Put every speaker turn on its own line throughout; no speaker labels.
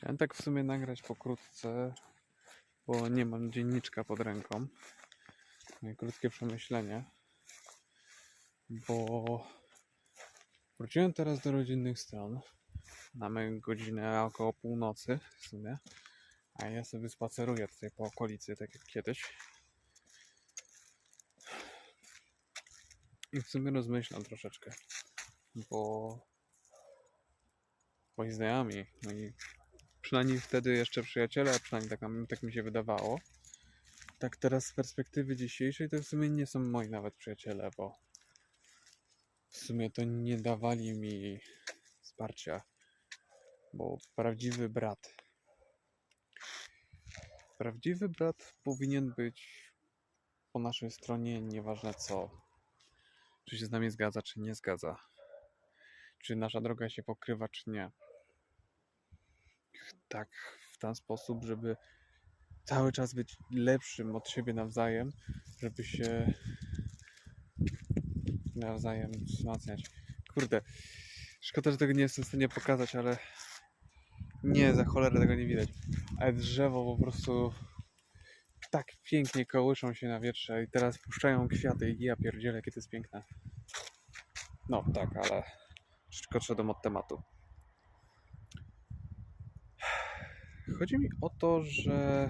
Chciałem tak w sumie nagrać pokrótce, bo nie mam dzienniczka pod ręką. Moje krótkie przemyślenie, bo wróciłem teraz do rodzinnych stron. Mamy godzinę około północy w sumie, a ja sobie spaceruję tutaj po okolicy, tak jak kiedyś. I w sumie rozmyślam troszeczkę, bo moi znajomi, moi przynajmniej wtedy jeszcze przyjaciele, przynajmniej tak, tak mi się wydawało. Tak teraz z perspektywy dzisiejszej to w sumie nie są moi nawet przyjaciele, bo w sumie to nie dawali mi wsparcia, bo prawdziwy brat, prawdziwy brat powinien być po naszej stronie, nieważne co, czy się z nami zgadza, czy nie zgadza, czy nasza droga się pokrywa, czy nie tak w ten sposób, żeby cały czas być lepszym od siebie nawzajem, żeby się nawzajem wzmacniać. Kurde, szkoda, że tego nie jestem w stanie pokazać, ale nie, za cholerę tego nie widać. Ale drzewo po prostu tak pięknie kołyszą się na wietrze i teraz puszczają kwiaty i ja pierdzielę, jakie to jest piękne. No tak, ale troszeczkę odszedłem od tematu. Chodzi mi o to, że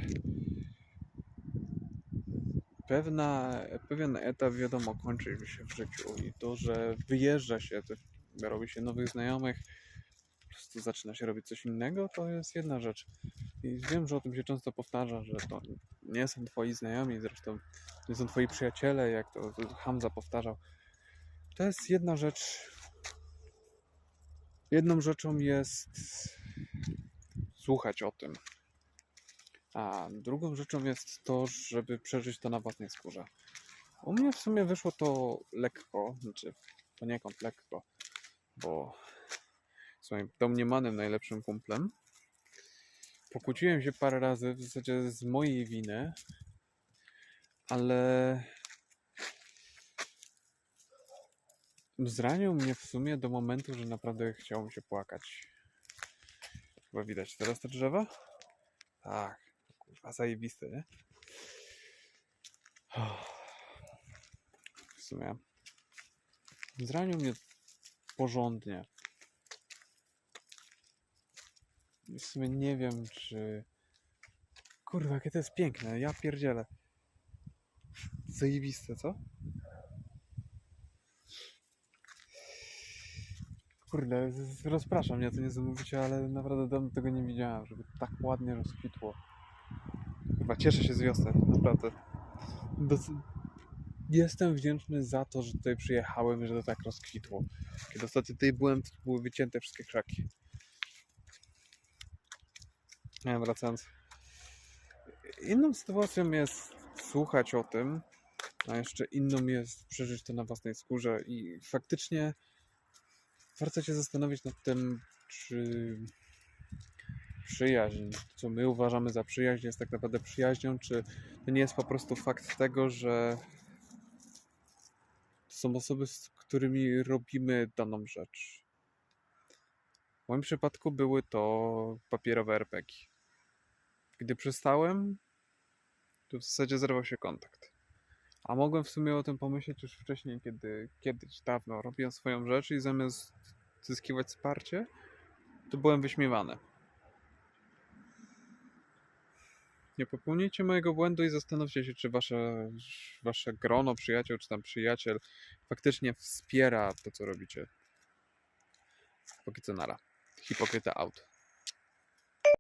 pewna, pewien etap wiadomo kończy się w życiu i to, że wyjeżdża się, robi się nowych znajomych, po prostu zaczyna się robić coś innego, to jest jedna rzecz. I wiem, że o tym się często powtarza, że to nie są twoi znajomi, zresztą nie są twoi przyjaciele, jak to Hamza powtarzał. To jest jedna rzecz. Jedną rzeczą jest słuchać o tym. A drugą rzeczą jest to, żeby przeżyć to na własnej skórze. U mnie w sumie wyszło to lekko, znaczy poniekąd lekko, bo z moim domniemanym najlepszym kumplem pokłóciłem się parę razy, w zasadzie z mojej winy, ale zranił mnie w sumie do momentu, że naprawdę chciało mi się płakać. Chyba widać teraz te drzewa? Tak, kurwa zajebiste, nie? W sumie zranił mnie porządnie. I W sumie nie wiem, czy... Kurwa, jakie to jest piękne, ja pierdzielę. Zajebiste, co? Kurde, rozpraszam mnie to niesamowicie, ale naprawdę dawno tego nie widziałem, żeby tak ładnie rozkwitło. Chyba cieszę się z wiosny, naprawdę. Doc- Jestem wdzięczny za to, że tutaj przyjechałem i że to tak rozkwitło. Kiedy ostatnio tutaj byłem, to były wycięte wszystkie krzaki. Nie, wracając. Inną sytuacją jest słuchać o tym, a jeszcze inną jest przeżyć to na własnej skórze i faktycznie warto się zastanowić nad tym, czy przyjaźń, co my uważamy za przyjaźń, jest tak naprawdę przyjaźnią, czy to nie jest po prostu fakt tego, że to są osoby, z którymi robimy daną rzecz. W moim przypadku były to papierowe RPG. Gdy przestałem, to w zasadzie zerwał się kontakt. A mogłem w sumie o tym pomyśleć już wcześniej, kiedy kiedyś, dawno robiłem swoją rzecz i zamiast zyskiwać wsparcie, to byłem wyśmiewany. Nie popełnijcie mojego błędu i zastanówcie się, czy wasze, wasze grono przyjaciół, czy tam przyjaciel faktycznie wspiera to, co robicie. Póki. Hipokryta out.